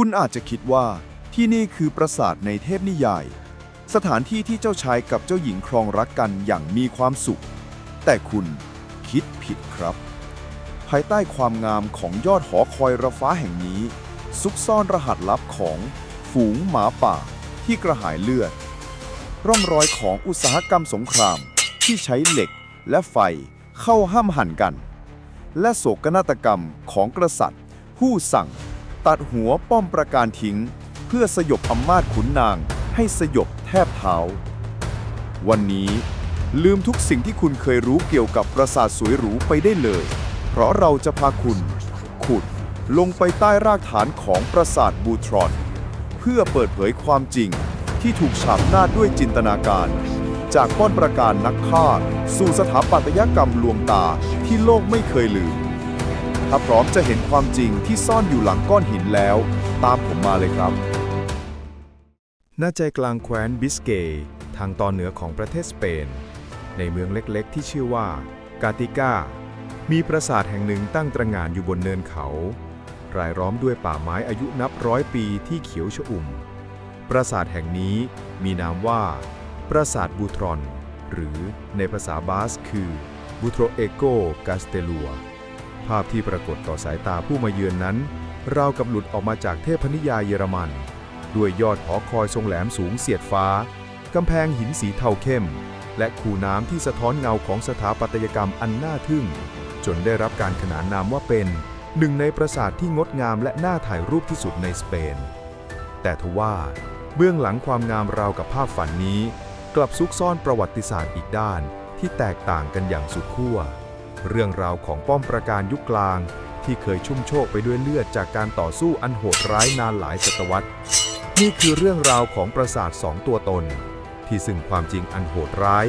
คุณอาจจะคิดว่าที่นี่คือปราสาทในเทพนิยาย สถานที่ที่เจ้าชายกับเจ้าหญิงครองรักกันอย่างมีความสุข แต่คุณคิดผิดครับ ภายใต้ความงามของยอดหอคอยระฟ้าแห่งนี้ ซุกซ่อนรหัสลับของฝูงหมาป่าที่กระหายเลือด ร่องรอยของอุตสาหกรรมสงครามที่ใช้เหล็กและไฟเข้าห้ามหันกัน และโศกนาฏกรรมของกษัตริย์ ผู้สั่ง ตัดหัวป้อมประการทิ้ง เพื่อสยบอำนาจขุนนางให้สยบแทบเท้า วันนี้ลืมทุกสิ่งที่คุณเคยรู้เกี่ยวกับปราสาทสวยหรูไปได้เลย เพราะเราจะพาคุณ ขุดลงไปใต้รากฐานของปราสาทบูทรอน เพื่อเปิดเผยความจริงที่ถูกฉาบหน้าด้วยจินตนาการ จากป้อนประการนักฆ่า สู่สถาปัตยกรรมลวงตาที่โลกไม่เคยลืม ถ้าพร้อมจะเห็นความจริงที่ซ่อนอยู่หลังก้อนหินแล้ว ตามผมมาเลยครับ ณ ใจกลางแคว้นบิสเกย์ทางตอนเหนือของประเทศสเปน ในเมืองเล็กๆ ที่ชื่อว่ากาติกามีปราสาทแห่งหนึ่งตั้งตระหง่านอยู่บนเนินเขา รายล้อมด้วยป่าไม้อายุนับร้อยปีที่เขียวชอุ่ม ปราสาทแห่งนี้มีนามว่า ปราสาทบูทรอน หรือในภาษาบาสคือบูโทรเอโกกาสเตลัว ภาพที่ปรากฏต่อสายตาผู้มาเยือนนั้นราวกับหลุดออกมาจากเทพนิยายเยอรมัน ด้วยยอดหอคอยทรงแหลมสูงเสียดฟ้ากำแพงหินสีเทาเข้ม และคูน้ำที่สะท้อนเงาของสถาปัตยกรรมอันน่าทึ่ง จนได้รับการขนานนามว่าเป็น หนึ่งในปราสาทที่งดงามและน่าถ่ายรูปที่สุดในสเปน แต่ทว่า เบื้องหลังความงามราวกับภาพฝันนี้ กลับซุกซ่อนประวัติศาสตร์อีกด้านที่แตกต่างกันอย่างสุดขั้ว เรื่องราวของป้อมปราการยุคกลาง ที่เคยชุ่มโชกไปด้วยเลือดจากการต่อสู้อันโหดร้ายนานหลายศตวรรษ นี่คือเรื่องราวของปราสาทสองตัวตน ที่ซึ่งความจริงอันโหดร้าย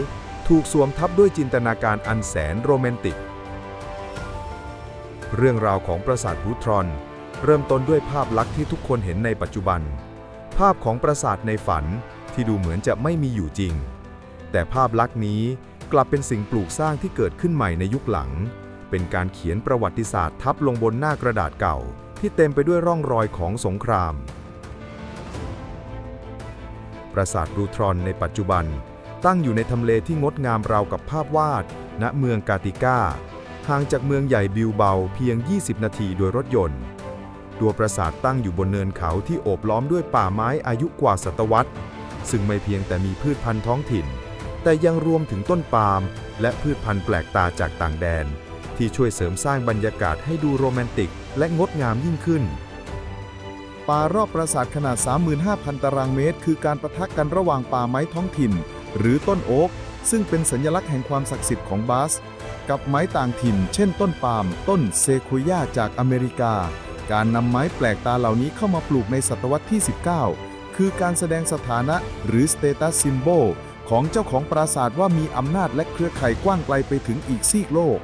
ถูกสวมทับด้วยจินตนาการอันแสนโรแมนติก เรื่องราวของปราสาทบูทรอน เริ่มต้นด้วยภาพลักษณ์ที่ทุกคนเห็นในปัจจุบัน ภาพของปราสาทในฝันที่ดูเหมือนจะไม่มีอยู่จริง แต่ภาพลักษณ์นี้ กลับเป็นสิ่งปลูกสร้างที่เกิดขึ้นใหม่ในยุคหลัง เป็นการเขียนประวัติศาสตร์ทับลงบนหน้ากระดาษเก่า ที่เต็มไปด้วยร่องรอยของสงคราม ปราสาทบรูทรอนในปัจจุบัน ตั้งอยู่ในทำเลที่งดงามราวกับภาพวาด ณเมืองกาติก้าห่างจากเมืองใหญ่บิลเบาเพียง 20 นาทีโดยรถยนต์ ตัวปราสาทตั้งอยู่บนเนินเขาที่โอบล้อมด้วยป่าไม้อายุกว่าศตวรรษ ซึ่งไม่เพียงแต่มีพืชพันธุ์ท้องถิ่น แต่ยังรวมถึงต้นปาล์มและพืชพันธุ์แปลกตาจากต่างแดน ที่ช่วยเสริมสร้างบรรยากาศให้ดูโรแมนติก และงดงามยิ่งขึ้น ป่ารอบปราสาทขนาด 35,000 ตารางเมตร คือการประทะกันระหว่างป่าไม้ท้องถิ่น หรือต้นโอ๊กซึ่งเป็นสัญลักษณ์แห่งความศักดิ์สิทธิ์ของบาส กับไม้ต่างถิ่น เช่นต้นปาล์มต้นเซโคยาจากอเมริกา การนำไม้แปลกตาเหล่านี้เข้ามาปลูกในศตวรรษที่ 19 คือการแสดงสถานะหรือ status symbol ของเจ้าของปราสาทว่ามีอำนาจและเครือข่ายกว้างไกลไปถึงอีกซีกโลก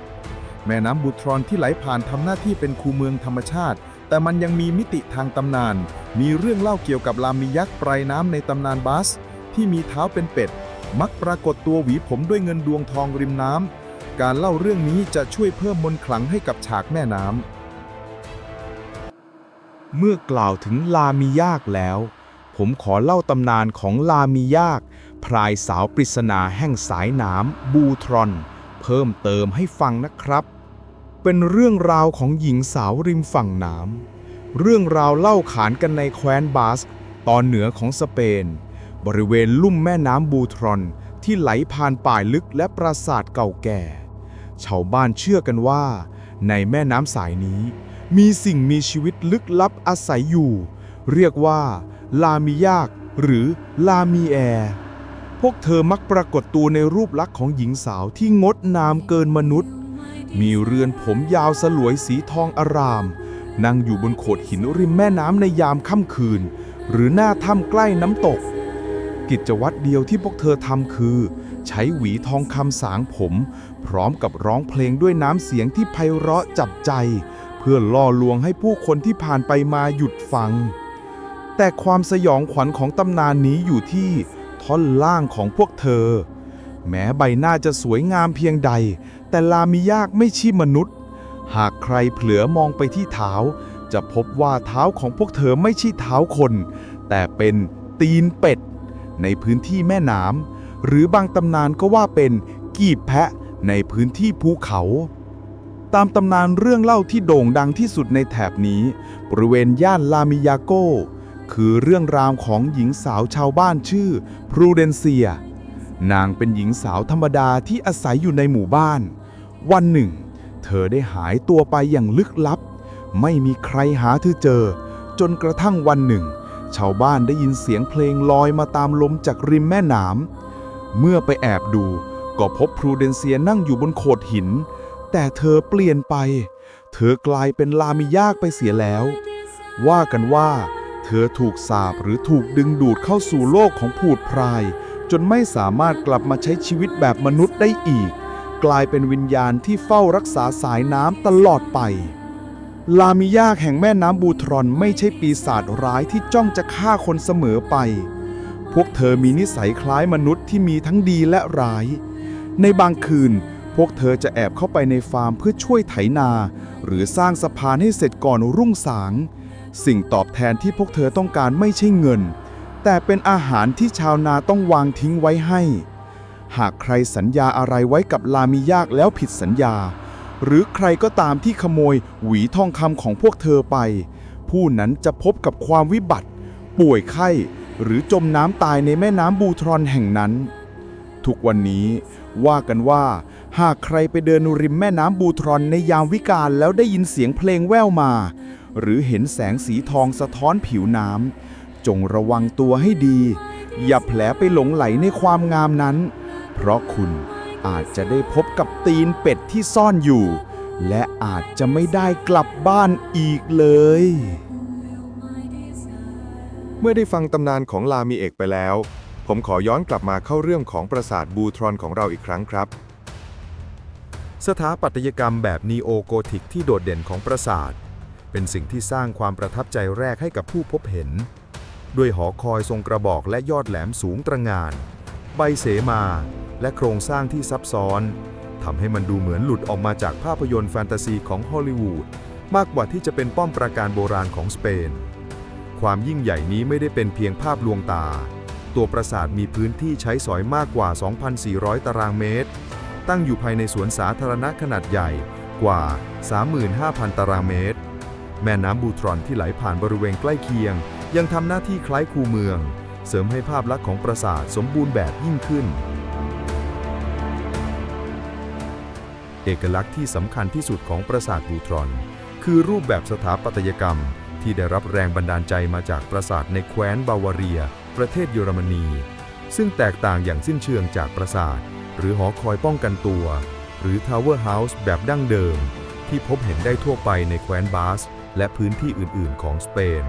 แม่น้ำบุตรอนที่ไหลผ่านทำหน้าที่เป็นคูเมืองธรรมชาติ แต่มันยังมีมิติทางตำนาน มีเรื่องเล่าเกี่ยวกับลามียักษ์ไพรน้ำในตำนานบาส ที่มีเท้าเป็นเป็ด มักปรากฏตัวหวีผมด้วยเงินดวงทองริมน้ำการเล่าเรื่องนี้จะช่วยเพิ่มมนต์ขลังให้กับฉากแม่น้ำเมื่อกล่าวถึงลามิยากแล้ว ผมขอเล่าตำนานของลามิยาก พรายสาวปริศนาแห่งสายน้ำบูทรอน เพิ่มเติมให้ฟังนะครับ เป็นเรื่องราวของหญิงสาวริมฝั่งน้ำเรื่องราวเล่าขานกันในแคว้นบาสกตอนเหนือของสเปน บริเวณลุ่มแม่น้ำบูทรอนที่ไหลผ่านป่ายลึกและปราสาทเก่าแก่ ชาวบ้านเชื่อกันว่า ในแม่น้ำสายนี้ มีสิ่งมีชีวิตลึกลับอาศัยอยู่ เรียกว่า ลามิยาก หรือลามีแอร์ พวกเธอมักปรากฏตัวในรูปลักษณ์ของหญิงสาวที่งดงามเกินมนุษย์ มีเรือนผมยาวสลวยสีทองอาราม นั่งอยู่บนโขดหินริมแม่น้ำในยามค่ำคืน หรือหน้าถ้ำใกล้น้ำตก กิจวัตรเดียวที่พวกเธอทำคือ ใช้หวีทองคำสางผม พร้อมกับร้องเพลงด้วยน้ำเสียงที่ไพเราะจับใจ เพื่อล่อลวงให้ผู้คนที่ผ่านไปมาหยุดฟัง แต่ความสยองขวัญของตำนานนี้อยู่ที่ ท่อนล่างของพวกเธอ แม้ใบหน้าจะสวยงามเพียงใด แต่ลามิยากไม่ใช่มนุษย์ หากใครเผลอมองไปที่เท้า จะพบว่าเท้าของพวกเธอไม่ใช่เท้าคน แต่เป็นตีนเป็ด ในพื้นที่แม่น้ำหรือบางตำนานก็ว่าเป็นกีบแพะในพื้นที่ภูเขาตามตำนานเรื่องเล่าที่โด่งดังที่สุดในแถบนี้ บริเวณย่านลามิยาโก คือเรื่องราวของหญิงสาวชาวบ้านชื่อพรูเดนเซีย นางเป็นหญิงสาวธรรมดาที่อาศัยอยู่ในหมู่บ้าน วันหนึ่ง เธอได้หายตัวไปอย่างลึกลับ ไม่มีใครหาเธอเจอ จนกระทั่งวันหนึ่ง ชาวบ้านได้ยินเสียงเพลงลอยมาตามลมจากริมแม่น้ำเมื่อไปแอบดูก็พบพรูเดนเซียนั่งอยู่บนโขดหิน แต่เธอเปลี่ยนไป เธอกลายเป็นลามิยากไปเสียแล้ว ว่ากันว่า เธอถูกสาปหรือถูกดึงดูดเข้าสู่โลกของผูดพราย จนไม่สามารถกลับมาใช้ชีวิตแบบมนุษย์ได้อีก กลายเป็นวิญญาณที่เฝ้ารักษาสายน้ำตลอดไป ลามิยากแห่งแม่น้ำบูทรอนไม่ใช่ปีศาจร้ายที่จ้องจะฆ่าคนเสมอไป พวกเธอมีนิสัยคล้ายมนุษย์ที่มีทั้งดีและร้าย ในบางคืนพวกเธอจะแอบเข้าไปในฟาร์มเพื่อช่วยไถนา หรือสร้างสะพานให้เสร็จก่อนรุ่งสาง สิ่งตอบแทนที่พวกเธอต้องการไม่ใช่เงิน แต่เป็นอาหารที่ชาวนาต้องวางทิ้งไว้ให้ หากใครสัญญาอะไรไว้กับลามิยากแล้วผิดสัญญา หรือใครก็ตามที่ขโมยหวีทองคำของพวกเธอไป ผู้นั้นจะพบกับความวิบัติ ป่วยไข้ หรือจมน้ำตายในแม่น้ำบูทรอนแห่งนั้น ทุกวันนี้ว่ากันว่าหากใครไปเดินริมแม่น้ำบูทรอนในยามวิกาลแล้วได้ยินเสียงเพลงแว่วมา หรือเห็นแสงสีทองสะท้อนผิวน้ำจงระวังตัวให้ดี อย่าแผลไปหลงไหลในความงามนั้น เพราะคุณอาจจะได้พบกับตีนเป็ดที่ซ่อนอยู่ และอาจจะไม่ได้กลับบ้านอีกเลย เมื่อได้ฟังตำนานของลามีเอกไปแล้ว ผมขอย้อนกลับมาเข้าเรื่องของปราสาทบูทรอนของเราอีกครั้งครับ สถาปัตยกรรมแบบนีโอโกธิกที่โดดเด่นของปราสาท เป็นสิ่งที่สร้างความประทับใจแรกให้กับผู้พบเห็น ด้วยหอคอยทรงกระบอกและยอดแหลมสูงตระงาน ใบเสมา และโครงสร้างที่ซับซ้อนทำให้มันดูเหมือนหลุดออกมาจากภาพยนตร์แฟนตาซีของฮอลลีวูดมากกว่าที่จะเป็นป้อมปราการโบราณของสเปน ความยิ่งใหญ่นี้ไม่ได้เป็นเพียงภาพลวงตา ตัวปราสาทมีพื้นที่ใช้สอยมากกว่า 2,400 ตารางเมตร ตั้งอยู่ภายในสวนสาธารณะขนาดใหญ่กว่า 35,000 ตารางเมตร แม่น้ำบูทรอนที่ไหลผ่านบริเวณใกล้เคียง ยังทำหน้าที่คล้ายคูเมือง เสริมให้ภาพลักษณ์ของปราสาทสมบูรณ์แบบยิ่งขึ้น เอกลักษณ์ที่สำคัญที่สุดของปราสาทบูทรอน คือรูปแบบสถาปัตยกรรม ที่ได้รับแรงบันดาลใจมาจากปราสาทในแคว้นบาวาเรีย ประเทศเยอรมนี ซึ่งแตกต่างอย่างสิ้นเชิงจากปราสาท หรือหอคอยป้องกันตัว หรือทาวเวอร์เฮาส์แบบดั้งเดิมที่พบเห็นได้ทั่วไปในแคว้นบาส และพื้นที่อื่น ๆ ของสเปน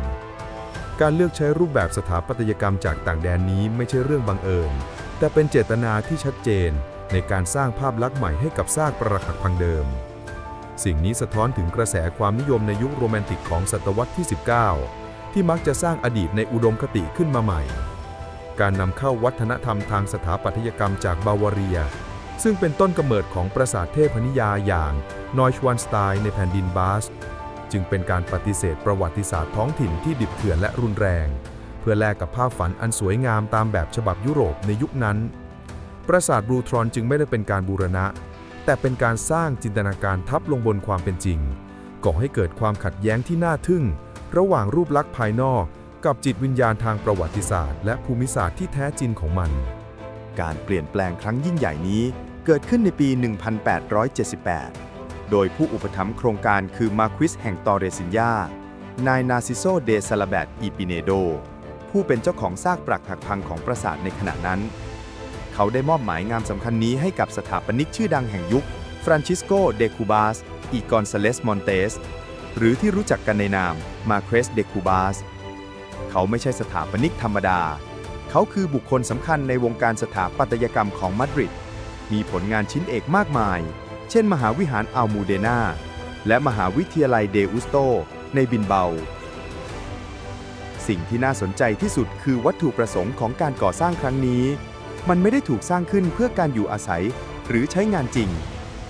การเลือกใช้รูปแบบสถาปัตยกรรมจากต่างแดนนี้ไม่ใช่เรื่องบังเอิญ แต่เป็นเจตนาที่ชัดเจนในการสร้างภาพลักษณ์ใหม่ให้กับซากปรักหักพังเดิม สิ่งนี้สะท้อนถึงกระแสความนิยมในยุคโรแมนติกของศตวรรษที่ 19 ที่มักจะสร้างอดีตในอุดมคติขึ้นมาใหม่ การนำเข้าวัฒนธรรมทางสถาปัตยกรรมจากบาวาเรีย ซึ่งเป็นต้นกำเนิดของปราสาทเทพนิยาอย่างนอยชวานสไตน์ในแผ่นดินบาส จึงเป็นการปฏิเสธประวัติศาสตร์ท้องถิ่นที่ดิบเถื่อนและรุนแรง เพื่อแลกกับภาพฝันอันสวยงามตามแบบฉบับยุโรปในยุคนั้น ปราสาทบรูทรอนจึงไม่ได้เป็นการบูรณะ แต่เป็นการสร้างจินตนาการทับลงบนความเป็นจริง ก่อให้เกิดความขัดแย้งที่น่าทึ่ง ระหว่างรูปลักษณ์ภายนอก กับจิตวิญญาณทางประวัติศาสตร์ และภูมิศาสตร์ที่แท้จริงของมัน การเปลี่ยนแปลงครั้งยิ่งใหญ่นี้เกิดขึ้นในปี 1878 โดยผู้อุปถัมภ์โครงการคือมาควิสแห่งตอเรซินยานายนาซิโซเดซาลาแบตอีปิเนโด ผู้เป็นเจ้าของซากปรักหักพังของปราสาทในขณะนั้น เขาได้มอบหมายงานสำคัญนี้ให้กับสถาปนิกชื่อดังแห่งยุค ฟรานชิสโก เดคูบาส อีกอนซาเลส มอนเตส หรือที่รู้จักกันในนาม มาเครส เดคูบาส เขาไม่ใช่สถาปนิกธรรมดา เขาคือบุคคลสำคัญในวงการสถาปัตยกรรมของมาดริด มีผลงานชิ้นเอกมากมาย เช่น มหาวิหารอัลมูเดนาและมหาวิทยาลัยเดอุสโต ในบินเบา สิ่งที่น่าสนใจที่สุดคือวัตถุประสงค์ของการก่อสร้างครั้งนี้ มันไม่ได้ถูกสร้างขึ้นเพื่อการอยู่อาศัยหรือใช้งานจริง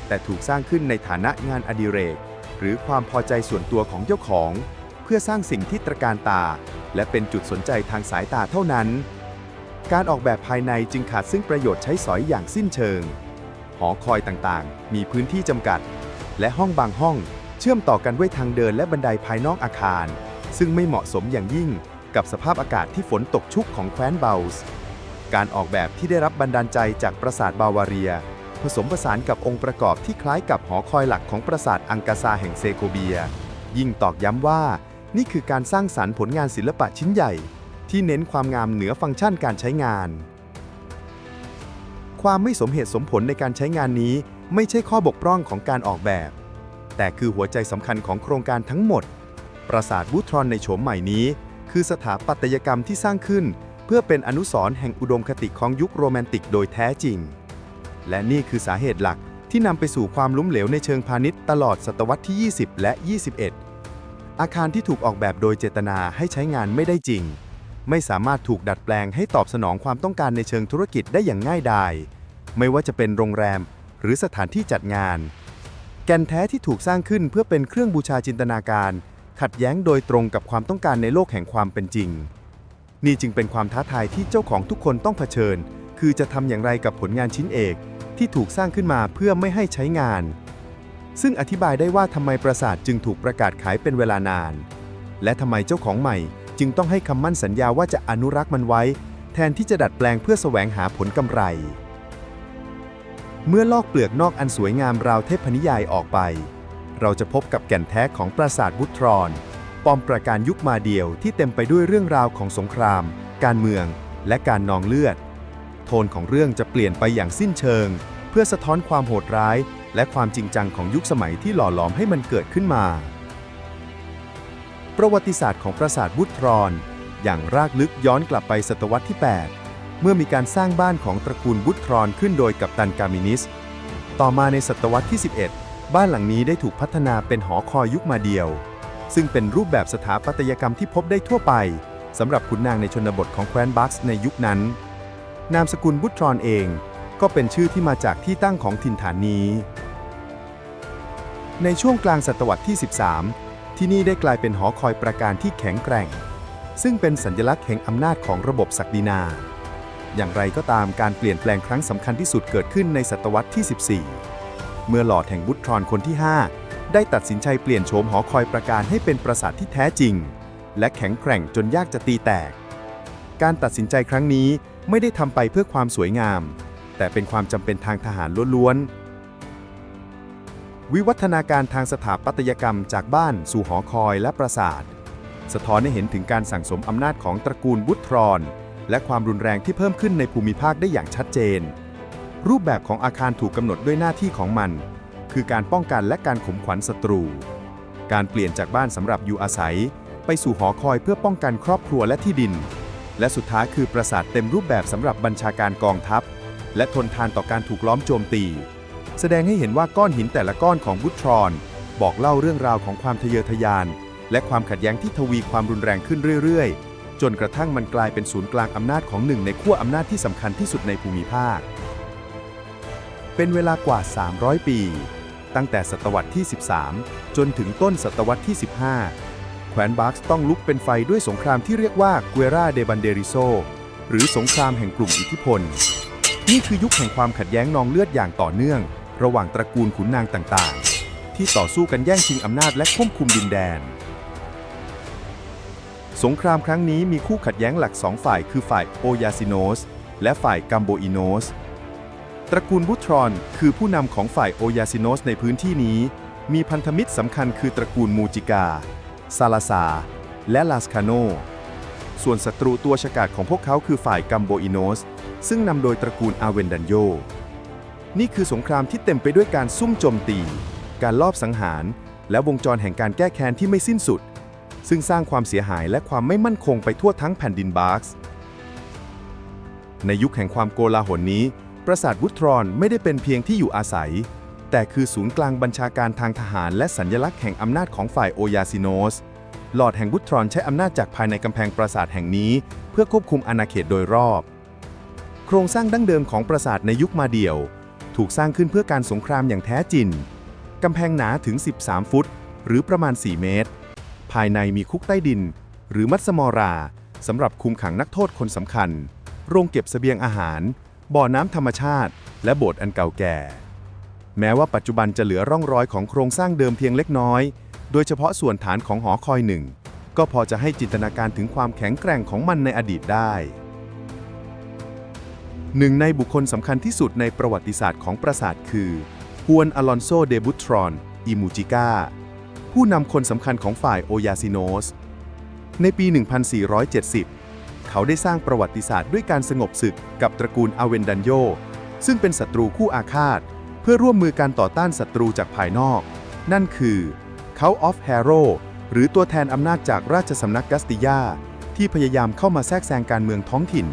แต่ถูกสร้างขึ้นในฐานะงานอดิเรก หรือความพอใจส่วนตัวของเจ้าของ เพื่อสร้างสิ่งที่ตระการตา และเป็นจุดสนใจทางสายตาเท่านั้น การออกแบบภายในจึงขาดซึ่งประโยชน์ใช้สอยอย่างสิ้นเชิง หอคอยต่างๆ มีพื้นที่จำกัด และห้องบางห้องเชื่อมต่อกันด้วยทางเดินและบันไดภายนอกอาคาร ซึ่งไม่เหมาะสมอย่างยิ่งกับสภาพอากาศที่ฝนตกชุกของแคว้นเบลส์การออกแบบที่ได้รับบันดาลใจจากปราสาทบาวาเรีย ผสมผสานกับองค์ประกอบที่คล้ายกับหอคอยหลักของปราสาทอังกาซาแห่งเซโกเบีย ยิ่งตอกย้ำว่า นี่คือการสร้างสรรค์ผลงานศิลปะชิ้นใหญ่ ที่เน้นความงามเหนือฟังก์ชันการใช้งาน ความไม่สมเหตุสมผลในการใช้งานนี้ ไม่ใช่ข้อบกพร่องของการออกแบบ แต่คือหัวใจสำคัญของโครงการทั้งหมด ปราสาทบูทรอนในโฉมใหม่นี้ คือสถาปัตยกรรมที่สร้างขึ้น เพื่อเป็นอนุสรณ์แห่งอุดมคติของยุคโรแมนติกโดยแท้จริง และนี่คือสาเหตุหลักที่นำไปสู่ความล้มเหลวในเชิงพาณิชย์ตลอดศตวรรษที่ 20 และ 21 อาคารที่ถูกออกแบบโดยเจตนาให้ใช้งานไม่ได้จริง ไม่สามารถถูกดัดแปลงให้ตอบสนองความต้องการในเชิงธุรกิจได้อย่างง่ายดาย ไม่ว่าจะเป็นโรงแรม หรือสถานที่จัดงาน แก่นแท้ที่ถูกสร้างขึ้นเพื่อเป็นเครื่องบูชาจินตนาการ ขัดแย้งโดยตรงกับความต้องการในโลกแห่งความเป็นจริง นี่จึงเป็นความท้าทายที่เจ้าของทุกคนต้องเผชิญ คือจะทำอย่างไรกับผลงานชิ้นเอก ที่ถูกสร้างขึ้นมาเพื่อไม่ให้ใช้งาน ซึ่งอธิบายได้ว่าทำไมปราสาทจึงถูกประกาศขายเป็นเวลานาน และทำไมเจ้าของใหม่จึงต้องให้คำมั่นสัญญาว่าจะอนุรักษ์มันไว้ แทนที่จะดัดแปลงเพื่อแสวงหาผลกำไร เมื่อลอกเปลือกนอกอันสวยงามราวเทพนิยายออกไป เราจะพบกับแก่นแท้ของปราสาทบุตรอน ปอมประการยุคมาเดียวที่เต็มไปด้วยเรื่องราวของสงคราม การเมือง และการนองเลือด โทนของเรื่องจะเปลี่ยนไปอย่างสิ้นเชิง เพื่อสะท้อนความโหดร้าย และความจริงจังของยุคสมัยที่หล่อหลอมให้มันเกิดขึ้นมา ประวัติศาสตร์ของปราสาทบุตรอน อย่างรากลึกย้อนกลับไปศตวรรษที่ 8 เมื่อมีการสร้างบ้านของตระกูลบุตรอนขึ้นโดยกัปตันกามินิส ต่อมาในศตวรรษที่ 11 บ้านหลังนี้ได้ถูกพัฒนาเป็นหอคอยยุคมาเดียว ซึ่งเป็นรูปแบบสถาปัตยกรรมที่พบได้ทั่วไปสำหรับขุนนางในชนบทของแคว้นบัคส์ในยุคนั้น นามสกุลบุตรอนเอง ก็เป็นชื่อที่มาจากที่ตั้งของถิ่นฐานนี้ ในช่วงกลางศตวรรษที่ 13 ที่นี่ได้กลายเป็นหอคอยประการที่แข็งแกร่ง ซึ่งเป็นสัญลักษณ์แห่งอำนาจของระบบศักดินา อย่างไรก็ตามการเปลี่ยนแปลงครั้งสำคัญที่สุดเกิดขึ้นในศตวรรษที่ 14 เมื่อหลอดแห่งบุตรอนคนที่ 5 ได้ตัดสินใจเปลี่ยนโฉมหอคอยประการให้เป็นปราสาทที่แท้จริง และแข็งแกร่งจนยากจะตีแตก การตัดสินใจครั้งนี้ไม่ได้ทำไปเพื่อความสวยงาม แต่เป็นความจำเป็นทางทหารล้วนๆ วิวัฒนาการทางสถาปัตยกรรมจากบ้านสู่หอคอยและปราสาท สะท้อนให้เห็นถึงการสั่งสมอำนาจของตระกูลบุตรอน และความรุนแรงที่เพิ่มขึ้นในภูมิภาคได้อย่างชัดเจน รูปแบบของอาคารถูกกำหนดด้วยหน้าที่ของมัน คือการป้องกันและการข่มขวัญศัตรู การเปลี่ยนจากบ้านสำหรับอยู่อาศัย ไปสู่หอคอยเพื่อป้องกันครอบครัวและที่ดิน และสุดท้ายคือปราสาทเต็มรูปแบบสำหรับบัญชาการกองทัพ และทนทานต่อการถูกล้อมโจมตี แสดงให้เห็นว่าก้อนหินแต่ละก้อนของบุตรอนบอกเล่าเรื่องราวของความทะเยอทะยาน และความขัดแย้งที่ทวีความรุนแรงขึ้นเรื่อยๆ จนกระทั่งมันกลายเป็นศูนย์กลางอำนาจของหนึ่งในขั้วอำนาจที่สำคัญที่สุดในภูมิภาค เป็นเวลากว่า 300 ปี ตั้งแต่ศตวรรษที่ 13 จนถึงต้นศตวรรษที่ 15แคว้นบัคส์ต้องลุกเป็นไฟด้วยสงครามที่เรียกว่าเกวราเดบันเดริโซหรือสงครามแห่งกลุ่มอิทธิพล นี่คือยุคแห่งความขัดแย้งนองเลือดอย่างต่อเนื่อง ระหว่างตระกูลขุนนางต่างๆ ที่ต่อสู้กันแย่งชิงอำนาจและควบคุมดินแดน สงครามครั้งนี้มีคู่ขัดแย้งหลักสองฝ่ายคือฝ่ายโอยาซิโนสและฝ่ายกัมโบอิโนส ตระกูลบุตรอนคือผู้นำของฝ่ายโอยาซิโนสในพื้นที่นี้ มีพันธมิตรสำคัญคือตระกูลมูจิกา ซาลาซา และลาสคาโน ส่วนศัตรูตัวฉกาจของพวกเขาคือฝ่ายกัมโบอิโนส ซึ่งนำโดยตระกูลอาเวนดันโย นี่คือสงครามที่เต็มไปด้วยการซุ่มโจมตี การลอบสังหาร และวงจรแห่งการแก้แค้นที่ไม่สิ้นสุด ซึ่งสร้างความเสียหายและความไม่มั่นคงไปทั่วทั้งแผ่นดินบาร์กส์ในยุคแห่งความโกลาหลนี้ ปราสาทวุตรอนไม่ได้เป็นเพียงที่อยู่อาศัย แต่คือศูนย์กลางบัญชาการทางทหาร และสัญญลักษณ์แห่งอำนาจของฝ่ายโอยาซิโนส หลอดแห่งวุตรอนใช้อำนาจจากภายในกำแพงปราสาทแห่งนี้ เพื่อควบคุมอาณาเขตโดยรอบ โครงสร้างดั้งเดิมของปราสาทในยุคมาเดียว ถูกสร้างขึ้นเพื่อการสงครามอย่างแท้จริงกำแพงหนาถึง 13 ฟุต หรือประมาณ 4 เมตร ภายในมีคุกใต้ดิน หรือมัสมอราสำหรับคุมขังนักโทษคนสำคัญ โรงเก็บเสบียงอาหาร บ่อน้ำธรรมชาติ และโบสถ์อันเก่าแก่ แม้ว่าปัจจุบันจะเหลือร่องรอยของโครงสร้างเดิมเพียงเล็กน้อย โดยเฉพาะส่วนฐานของหอคอยหนึ่ง ก็พอจะให้จินตนาการถึงความแข็งแกร่งของมันในอดีตได้หนึ่งในบุคคลสำคัญที่สุดในประวัติศาสตร์ของปราสาทคือฮวนอลอนโซ เดบุตรอน อิมูจิก้า ผู้นำคนสำคัญของฝ่ายโอยาซิโนส ในปี 1470 เขาได้สร้างประวัติศาสตร์ด้วยการสงบศึกกับตระกูลอาเวนดันโย ซึ่งเป็นศัตรูคู่อาฆาต เพื่อร่วมมือการต่อต้านศัตรูจากภายนอก นั่นคือเขาออฟแฮโรหรือตัวแทนอำนาจจากราชสำนักกัสติยา ที่พยายามเข้ามาแทรกแซงการเมืองท้องถิ่น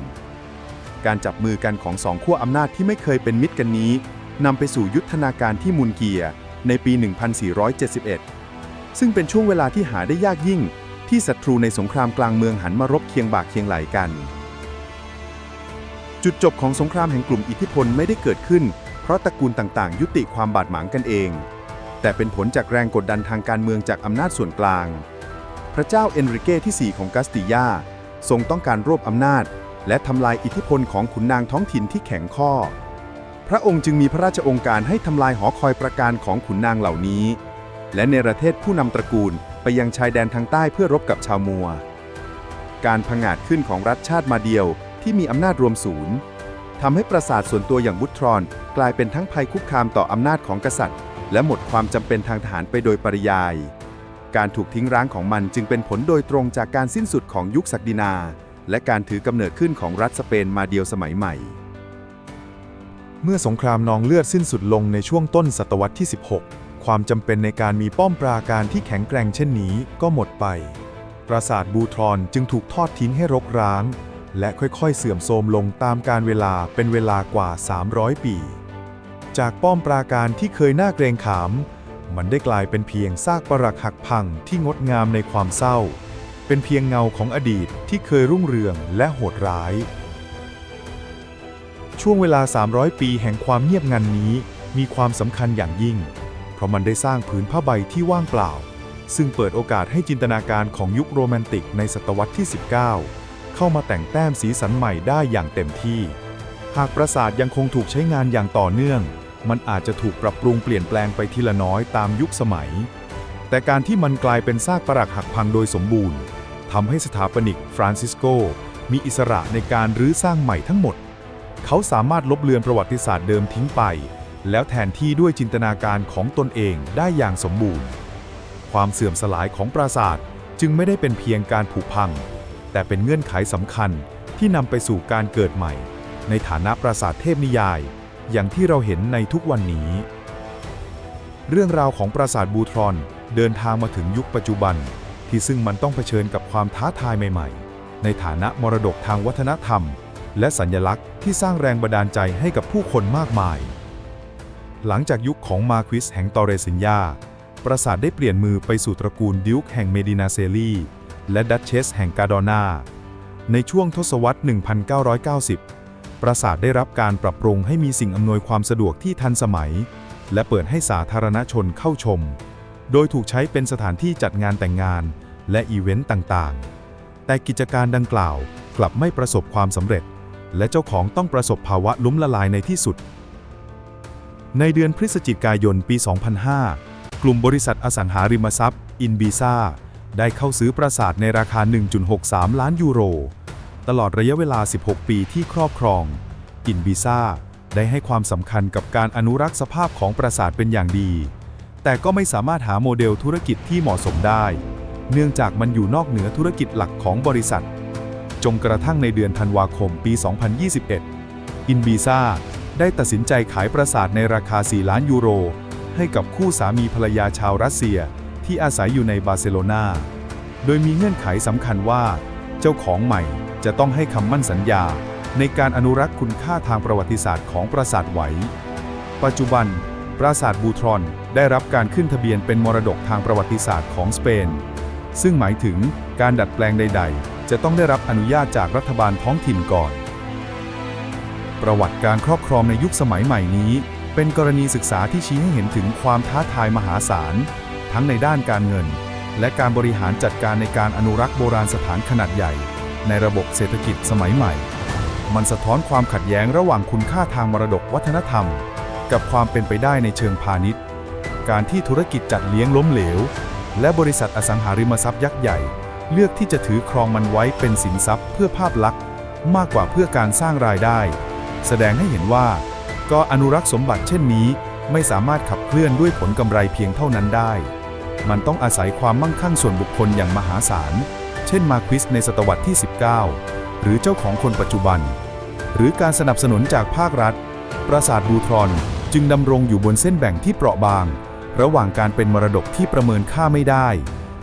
การจับมือกันของสองขั้วอำนาจที่ไม่เคยเป็นมิตรกันนี้นำไปสู่ยุทธนาการที่มุนเกียในปี 1471 ซึ่งเป็นช่วงเวลาที่หาได้ยากยิ่ง ที่ศัตรูในสงครามกลางเมืองหันมารบเคียงบ่าเคียงไหลกัน จุดจบของสงครามแห่งกลุ่มอิทธิพลไม่ได้เกิดขึ้น เพราะตระกูลต่างๆ ยุติความบาดหมางกันเอง แต่เป็นผลจากแรงกดดันทางการเมืองจากอำนาจส่วนกลาง พระเจ้าเอนริเก้ที่ 4 ของกัสติยาทรงต้องการรวบอำนาจ และทำลายอิทธิพลของขุนนางท้องถิ่นที่แข็งข้อ พระองค์จึงมีพระราชองค์การให้ทำลายหอคอยประการของขุนนางเหล่านี้ และเนรเทศผู้นำตระกูลไปยังชายแดนทางใต้เพื่อรบกับชาวมัว การผงาดขึ้นของรัฐชาติมาเดียวที่มีอำนาจรวมศูนย์ทำให้ปราสาทส่วนตัวอย่างบุตรอน กลายเป็นทั้งภัยคุกคามต่ออำนาจของกษัตริย์ และหมดความจำเป็นทางทหารไปโดยปริยาย การถูกทิ้งร้างของมันจึงเป็นผลโดยตรงจากการสิ้นสุดของยุคศักดินา และการถือกำเนิดขึ้นของรัฐสเปนมาเดียวสมัยใหม่ เมื่อสงครามนองเลือดสิ้นสุดลงในช่วงต้นศตวรรษที่ 16 ความจำเป็นในการมีป้อมปราการที่แข็งแกร่งเช่นนี้ก็หมดไป ปราสาทบูทรอนจึงถูกทอดทิ้งให้รกร้าง และค่อยๆ เสื่อมโทรมลงตามการเวลาเป็นเวลากว่า 300 ปี จากป้อมปราการที่เคยน่าเกรงขาม มันได้กลายเป็นเพียงซากปรักหักพังที่งดงามในความเศร้า เป็นเพียงเงาของอดีตที่เคยรุ่งเรืองและโหดร้าย ช่วงเวลา 300 ปีแห่งความเงียบงันนี้มีความสำคัญอย่างยิ่ง ราะมันได้สร้างผืนผ้าใบที่ว่างเปล่า ซึ่งเปิดโอกาสให้จินตนาการของยุคโรแมนติกในศตวรรษที่ 19 เข้ามาแต่งแต้มสีสันใหม่ได้อย่างเต็มที่ หากปราสาทยังคงถูกใช้งานอย่างต่อเนื่อง มันอาจจะถูกปรับปรุงเปลี่ยนแปลงไปทีละน้อยตามยุคสมัย แต่การที่มันกลายเป็นซากปรักหักพังโดยสมบูรณ์ทำให้สถาปนิกฟรานซิสโกมีอิสระในการรื้อสร้างใหม่ทั้งหมด เขาสามารถลบเลือนประวัติศาสตร์เดิมทิ้งไป แล้วแทนที่ด้วยจินตนาการของตนเองได้อย่างสมบูรณ์ ความเสื่อมสลายของปราสาทจึงไม่ได้เป็นเพียงการผุพัง แต่เป็นเงื่อนไขสำคัญที่นำไปสู่การเกิดใหม่ ในฐานะปราสาทเทพนิยาย อย่างที่เราเห็นในทุกวันนี้ เรื่องราวของปราสาทบูทรอนเดินทางมาถึงยุคปัจจุบัน ที่ซึ่งมันต้องเผชิญกับความท้าทายใหม่ ๆ ในฐานะมรดกทางวัฒนธรรม และสัญลักษณ์ที่สร้างแรงบันดาลใจให้กับผู้คนมากมาย หลังจากยุคของมาควิสแห่งตอเรสินยา ปราสาทได้เปลี่ยนมือไปสู่ตระกูลดิวกแห่งเมดินาเซลีและดัชเชสแห่งกาดอนา ในช่วงทศวรรษ 1990 ปราสาทได้รับการปรับปรุงให้มีสิ่งอำนวยความสะดวกที่ทันสมัย และเปิดให้สาธารณชนเข้าชม โดยถูกใช้เป็นสถานที่จัดงานแต่งงานและอีเวนต์ต่างๆ แต่กิจการดังกล่าวกลับไม่ประสบความสำเร็จ และเจ้าของต้องประสบภาวะล้มละลายในที่สุด ในเดือนพฤศจิกายนปี 2005 กลุ่มบริษัทอสังหาริมทรัพย์ อินบีซาได้เข้าซื้อปราสาทในราคา 1.63 ล้านยูโร ตลอดระยะเวลา 16 ปีที่ครอบครอง อินบีซาได้ให้ความสำคัญกับการอนุรักษ์สภาพของปราสาทเป็นอย่างดี แต่ก็ไม่สามารถหาโมเดลธุรกิจที่เหมาะสมได้ เนื่องจากมันอยู่นอกเหนือธุรกิจหลักของบริษัท จนกระทั่งในเดือนธันวาคมปี 2021 อินบีซา ได้ตัดสินใจขายปราสาทในราคา 4 ล้านยูโร ให้กับคู่สามีภรรยาชาวรัสเซียที่อาศัยอยู่ในบาร์เซโลนาโดยมีเงื่อนไขสำคัญว่า เจ้าของใหม่จะต้องให้คำมั่นสัญญา ในการอนุรักษ์คุณค่าทางประวัติศาสตร์ของปราสาทไว้ ปัจจุบัน ปราสาทบูทรอนได้รับการขึ้นทะเบียนเป็นมรดกทางประวัติศาสตร์ของสเปน ซึ่งหมายถึงการดัดแปลงใด ๆ จะต้องได้รับอนุญาตจากรัฐบาลท้องถิ่นก่อน ประวัติการครอบครองในยุคสมัยใหม่นี้ เป็นกรณีศึกษาที่ชี้ให้เห็นถึงความท้าทายมหาศาล ทั้งในด้านการเงิน และการบริหารจัดการในการอนุรักษ์โบราณสถานขนาดใหญ่ ในระบบเศรษฐกิจสมัยใหม่ มันสะท้อนความขัดแย้งระหว่างคุณค่าทางมรดกวัฒนธรรม กับความเป็นไปได้ในเชิงพาณิชย์ การที่ธุรกิจจัดเลี้ยงล้มเหลว และบริษัทอสังหาริมทรัพย์ยักษ์ใหญ่ เลือกที่จะถือครองมันไว้เป็นสินทรัพย์เพื่อภาพลักษณ์มากกว่าเพื่อการสร้างรายได้ แสดงให้เห็นว่า ก็อนุรักษ์สมบัติเช่นนี้ ไม่สามารถขับเคลื่อนด้วยผลกำไรเพียงเท่านั้นได้ มันต้องอาศัยความมั่งคั่งส่วนบุคคลอย่างมหาศาล เช่นมาควิสในศตวรรษที่ 19 หรือเจ้าของคนปัจจุบัน หรือการสนับสนุนจากภาครัฐ ปราสาทบูทรอนจึงดำรงอยู่บนเส้นแบ่งที่เปราะบาง ระหว่างการเป็นมรดกที่ประเมินค่าไม่ได้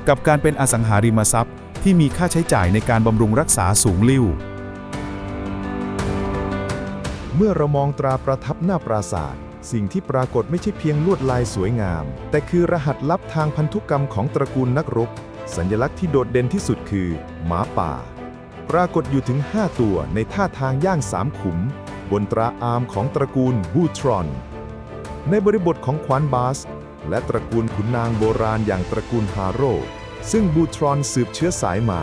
กับการเป็นอสังหาริมทรัพย์ ที่มีค่าใช้จ่ายในการบำรุงรักษาสูงลิ่ว เมื่อเรามองตราประทับหน้าปราสาทสิ่งที่ปรากฏไม่ใช่เพียงลวดลายสวยงาม แต่คือรหัสลับทางพันธุกรรมของตระกูลนักรบ สัญลักษณ์ที่โดดเด่นที่สุดคือ หมาป่า ปรากฏอยู่ถึง 5 ตัวในท่าทางย่างสามขุม บนตราอาร์มของตระกูลบูทรอน ในบริบทของควานบาส และตระกูลขุนนางโบราณอย่างตระกูลฮาโร่ซึ่งบูทรอนสืบเชื้อสายมา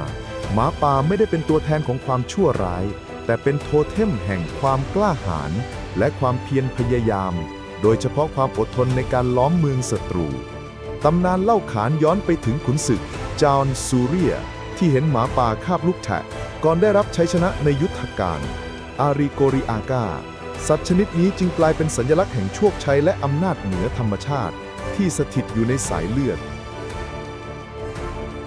หมาป่าไม่ได้เป็นตัวแทนของความชั่วร้าย แต่เป็นโทเทมแห่งความกล้าหาญและความเพียรพยายาม โดยเฉพาะความอดทนในการล้อมเมืองศัตรู ตำนานเล่าขานย้อนไปถึงขุนศึกจาห์นซูเรีย ที่เห็นหมาป่าคาบลูกแทะก่อนได้รับชัยชนะในยุทธการ อาริโกริอากา สัตว์ชนิดนี้จึงกลายเป็นสัญลักษณ์แห่งโชคชัยและอำนาจเหนือธรรมชาติ ที่สถิตอยู่ในสายเลือด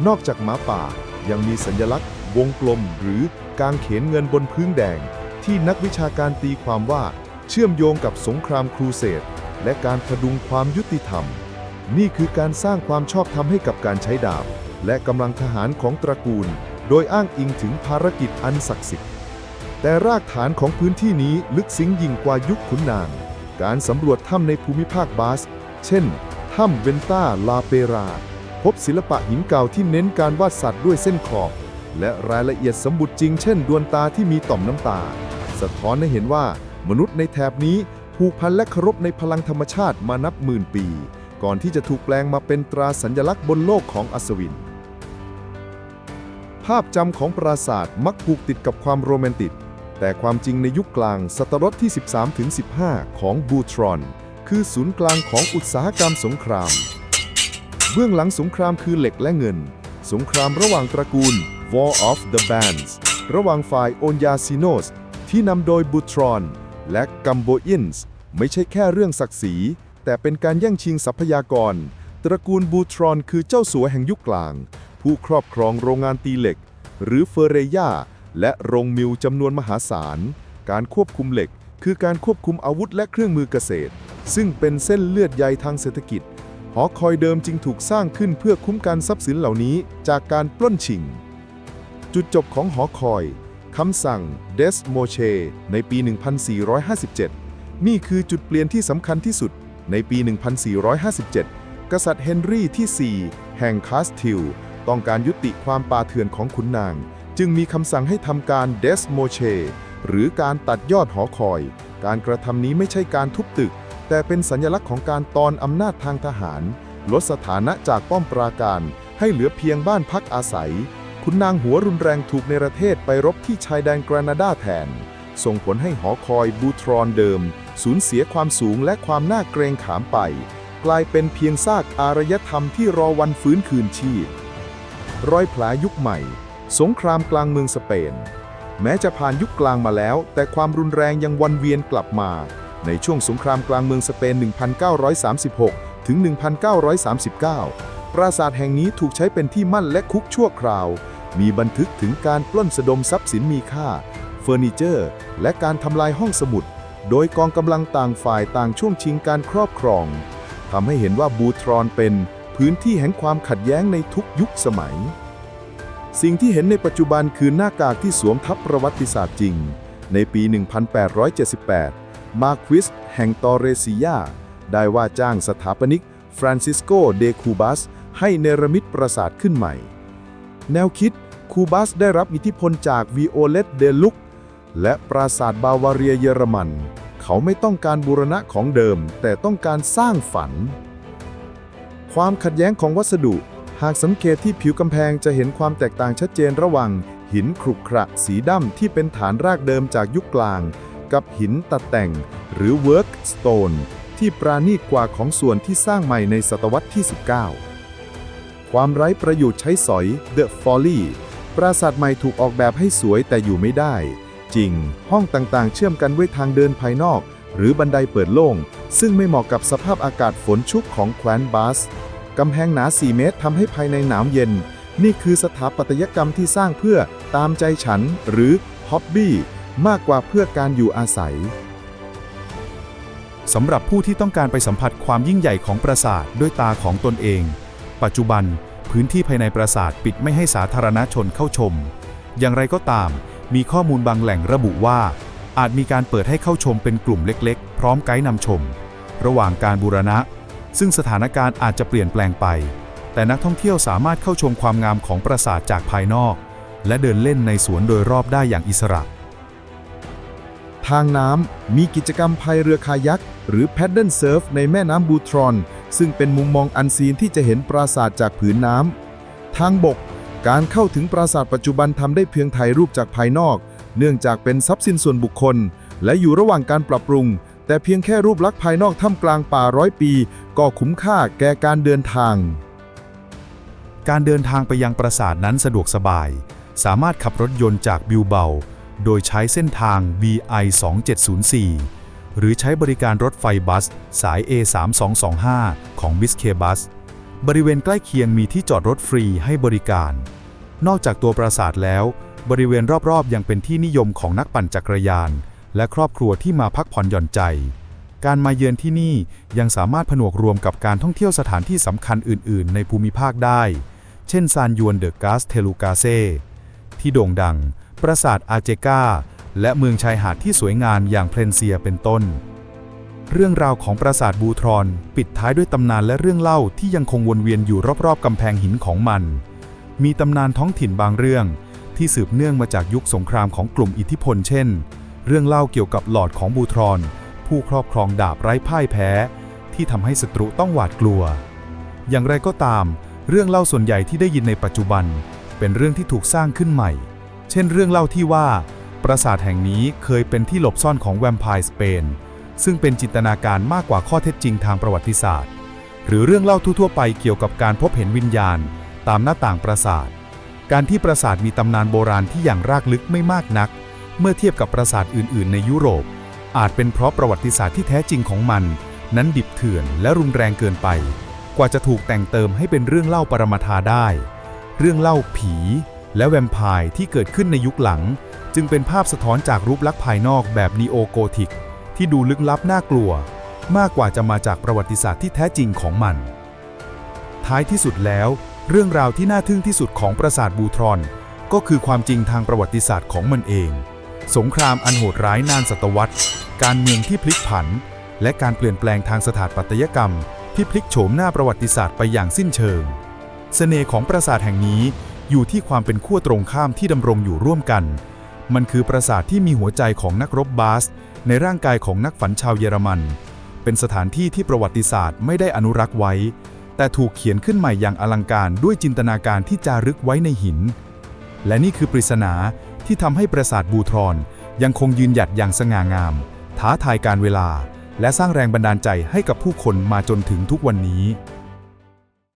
นอกจากหมาป่ายังมีสัญลักษณ์ วงกลมหรือกางเขนเงินบนพื้นแดง ที่นักวิชาการตีความว่าเชื่อมโยงกับสงครามครูเสดและการพดุงความยุติธรรม นี่คือการสร้างความชอบธรรมให้กับการใช้ดาบ และกำลังทหารของตระกูล โดยอ้างอิงถึงภารกิจอันศักดิ์สิทธิ์ แต่รากฐานของพื้นที่นี้ลึกซึ้งยิ่งกว่ายุคขุนนาง การสำรวจถ้ำในภูมิภาคบาส เช่น ถ้ำเวนต้าลาเปรา พบศิลปะหินเก่าที่เน้นการวาดสัตว์ด้วยเส้นขอบ และรายละเอียดสมบุติจริงเช่น ดวงตาที่มีต่อมน้ำตา สะท้อนให้เห็นว่ามนุษย์ในแถบนี้ผูกพันและเคารพในพลังธรรมชาติมานับหมื่นปี ก่อนที่จะถูกแปลงมาเป็นตราสัญลักษณ์บนโลกของอัศวิน ภาพจำของปราสาทมักผูกติดกับความโรแมนติก แต่ความจริงในยุคกลางศตวรรษที่ 13-15 ของบูทรอน คือศูนย์กลางของอุตสาหกรรมสงคราม เบื้องหลังสงครามคือเหล็กและเงิน สงครามระหว่างตระกูล War of the Bands ระหว่างฝ่ายโอนยาซิโนสที่นำโดยบูทรอน และกัมโบอินส์ไม่ใช่แค่เรื่องศักดิ์ศรี แต่เป็นการแย่งชิงทรัพยากร ตระกูลบูทรอนคือเจ้าสัวแห่งยุคกลาง ผู้ครอบครองโรงงานตีเหล็ก หรือเฟอร์เรยาและโรงมิลจำนวนมหาศาล การควบคุมเหล็ก คือการควบคุมอาวุธและเครื่องมือเกษตร ซึ่งเป็นเส้นเลือดใยทางเศรษฐกิจหอคอยเดิมจึงถูกสร้างขึ้นเพื่อคุ้มกันทรัพย์สินเหล่านี้จากการปล้นชิง จุดจบของหอคอยคำสั่งเดสโมเชในปี 1457 นี่คือจุดเปลี่ยนที่สำคัญที่สุดในปี 1457 กษัตริย์เฮนรี่ที่ 4 แห่งคาสติลต้องการยุติความป่าเถื่อนของขุนนาง จึงมีคำสั่งให้ทำการเดสโมเชหรือการตัดยอดหอคอย การกระทำนี้ไม่ใช่การทุบตึก แต่เป็นสัญลักษณ์ของการตอนอำนาจทางทหาร ลดสถานะจากป้อมปราการ ให้เหลือเพียงบ้านพักอาศัย ขุนนางหัวรุนแรงถูกในประเทศไปรบที่ชายแดนแกรนาดาแทน ส่งผลให้หอคอยบูทรอนเดิม สูญเสียความสูงและความน่าเกรงขามไป กลายเป็นเพียงซากอารยธรรมที่รอวันฟื้นคืนชีพ รอยแผลยุคใหม่ สงครามกลางเมืองสเปน แม้จะผ่านยุคกลางมาแล้ว แต่ความรุนแรงยังวนเวียนกลับมา ในช่วงสงครามกลางเมืองสเปน 1936 ถึง 1939ปราสาทแห่งนี้ถูกใช้เป็นที่มั่นและคุกชั่วคราว มีบันทึกถึงการปล้นสะดมทรัพย์สินมีค่า เฟอร์นิเจอร์ และการทำลายห้องสมุด โดยกองกำลังต่างฝ่ายต่างช่วงชิงการครอบครองทำให้เห็นว่าบูทรอนเป็นพื้นที่แห่งความขัดแย้งในทุกยุคสมัย สิ่งที่เห็นในปัจจุบันคือหน้ากากที่สวมทับประวัติศาสตร์จริง ในปี 1878 มาควิสแห่งตอเรซิยา ได้ว่าจ้างสถาปนิก ฟรานซิสโก เดคูบัส ให้เนรมิตปราสาทขึ้นใหม่ แนวคิดคูบัสได้รับอิทธิพลจากวิโอเลตเดลุกและปราสาทบาวาเรียเยอรมัน เขาไม่ต้องการบูรณะของเดิม แต่ต้องการสร้างฝัน ความขัดแย้งของวัสดุ หากสังเกตที่ผิวกำแพงจะเห็นความแตกต่างชัดเจนระหว่าง หินขรุขระสีดำที่เป็นฐานรากเดิมจากยุคกลาง กับหินตัดแต่ง หรือ work stone ที่ปราณีตกว่าของส่วนที่สร้างใหม่ในศตวรรษที่ 19 ความไร้ประโยชน์ใช้สอย The Folly ปราสาทใหม่ถูกออกแบบให้สวยแต่อยู่ไม่ได้ จริง ห้องต่างๆ เชื่อมกันด้วยทางเดินภายนอก หรือบันไดเปิดโล่ง ซึ่งไม่เหมาะกับสภาพอากาศฝนชุกของแคว้นบาสกำแพงหนา 4 เมตรทำให้ภายในหนาวเย็น นี่คือสถาปัตยกรรมที่สร้างเพื่อตามใจฉันหรือฮ็อบบี้มากกว่าเพื่อการอยู่อาศัยสำหรับผู้ที่ต้องการไปสัมผัสความยิ่งใหญ่ของปราสาทด้วยตาของตนเอง ปัจจุบันพื้นที่ภายในปราสาทปิดไม่ให้สาธารณชนเข้าชม อย่างไรก็ตาม มีข้อมูลบางแหล่งระบุว่า อาจมีการเปิดให้เข้าชมเป็นกลุ่มเล็กๆ พร้อมไกด์นำชม ระหว่างการบูรณะ ซึ่งสถานการณ์อาจจะเปลี่ยนแปลงไป แต่นักท่องเที่ยวสามารถเข้าชมความงามของปราสาทจากภายนอก และเดินเล่นในสวนโดยรอบได้อย่างอิสระ ทางน้ำมีกิจกรรมพายเรือคายักหรือ Paddle Surf ในแม่น้ำบูทรอน ซึ่งเป็นมุมมองอันซีนที่จะเห็นปราสาทจากผืนน้ำทางบก การเข้าถึงปราสาทปัจจุบันทำได้เพียงถ่ายรูปจากภายนอก เนื่องจากเป็นทรัพย์สินส่วนบุคคล และอยู่ระหว่างการปรับปรุง แต่เพียงแค่รูปลักษณ์ภายนอกท่ามกลางป่าร้อยปี ก็คุ้มค่าแก่การเดินทาง การเดินทางไปยังปราสาทนั้นสะดวกสบาย สามารถขับรถยนต์จากบิลเบา โดยใช้เส้นทาง BI 2704 หรือใช้บริการรถไฟบัส สาย A3225 ของ b i s c a y Bus บริเวณใกล้เคียงมีที่จอดรถฟรีให้บริการ นอกจากตัวปราสาทแล้ว บริเวณรอบๆ ยังเป็นที่นิยมของนักปั่นจักรยาน และครอบครัวที่มาพักผ่อนหย่อนใจ การมาเยือนที่นี่ยังสามารถผนวกรวมกับการท่องเที่ยวสถานที่สำคัญอื่น ๆ ในภูมิภาคได้ เช่นซานยวนเดอะกาสเทลูกาเซที่โด่งดัง ปราสาทอาเจกา และเมืองชายหาดที่สวยงามอย่างเพลนเซียเป็นต้น เรื่องราวของปราสาทบูทรอน ปิดท้ายด้วยตำนานและเรื่องเล่าที่ยังคงวนเวียนอยู่รอบๆกำแพงหินของมัน มีตำนานท้องถิ่นบางเรื่อง ที่สืบเนื่องมาจากยุคสงครามของกลุ่มอิทธิพลเช่น เรื่องเล่าเกี่ยวกับหลอดของบูทรอน ผู้ครอบครองดาบไร้พ่ายแพ้ ที่ทำให้ศัตรูต้องหวาดกลัว อย่างไรก็ตาม เรื่องเล่าส่วนใหญ่ที่ได้ยินในปัจจุบัน เป็นเรื่องที่ถูกสร้างขึ้นใหม่ เช่น เรื่องเล่าที่ว่า ปราสาทแห่งนี้เคยเป็นที่หลบซ่อนของแวมไพร์สเปน ซึ่งเป็นจินตนาการมากกว่าข้อเท็จจริงทางประวัติศาสตร์ หรือเรื่องเล่าทั่วๆไปเกี่ยวกับการพบเห็นวิญญาณ ตามหน้าต่างปราสาท การที่ปราสาทมีตำนานโบราณที่อย่างรากลึกไม่มากนัก เมื่อเทียบกับปราสาทอื่นๆ ในยุโรป อาจเป็นเพราะประวัติศาสตร์ที่แท้จริงของมัน นั้นดิบเถื่อนและรุนแรงเกินไป กว่าจะถูกแต่งเติมให้เป็นเรื่องเล่าปรมาทาได้ เรื่องเล่าผี และแวมไพร์ที่เกิดขึ้นในยุคหลัง จึงเป็นภาพสะท้อนจากรูปลักษณ์ภายนอกแบบนีโอโกธิก ที่ดูลึกลับน่ากลัว มากกว่าจะมาจากประวัติศาสตร์ที่แท้จริงของมัน ท้ายที่สุดแล้ว เรื่องราวที่น่าทึ่งที่สุดของปราสาทบูทรอน ก็คือความจริงทางประวัติศาสตร์ของมันเอง สงครามอันโหดร้ายนานศตวรรษ การเมืองที่พลิกผัน และการเปลี่ยนแปลงทางสถาปัตยกรรม ที่พลิกโฉมหน้าประวัติศาสตร์ไปอย่างสิ้นเชิง เสน่ห์ของปราสาทแห่งนี้อยู่ที่ความเป็นขั้วตรงข้ามที่ดำรงอยู่ร่วมกัน มันคือปราสาทที่มีหัวใจของนักรบบาส ในร่างกายของนักฝันชาวเยอรมัน เป็นสถานที่ที่ประวัติศาสตร์ไม่ได้อนุรักษ์ไว้ แต่ถูกเขียนขึ้นใหม่อย่างอลังการด้วยจินตนาการที่จารึกไว้ในหิน และนี่คือปริศนาที่ทำให้ปราสาทบูทรอน ยังคงยืนหยัดอย่างสง่างาม ท้าทายการเวลา และสร้างแรงบันดาลใจให้กับผู้คนมาจนถึงทุกวันนี้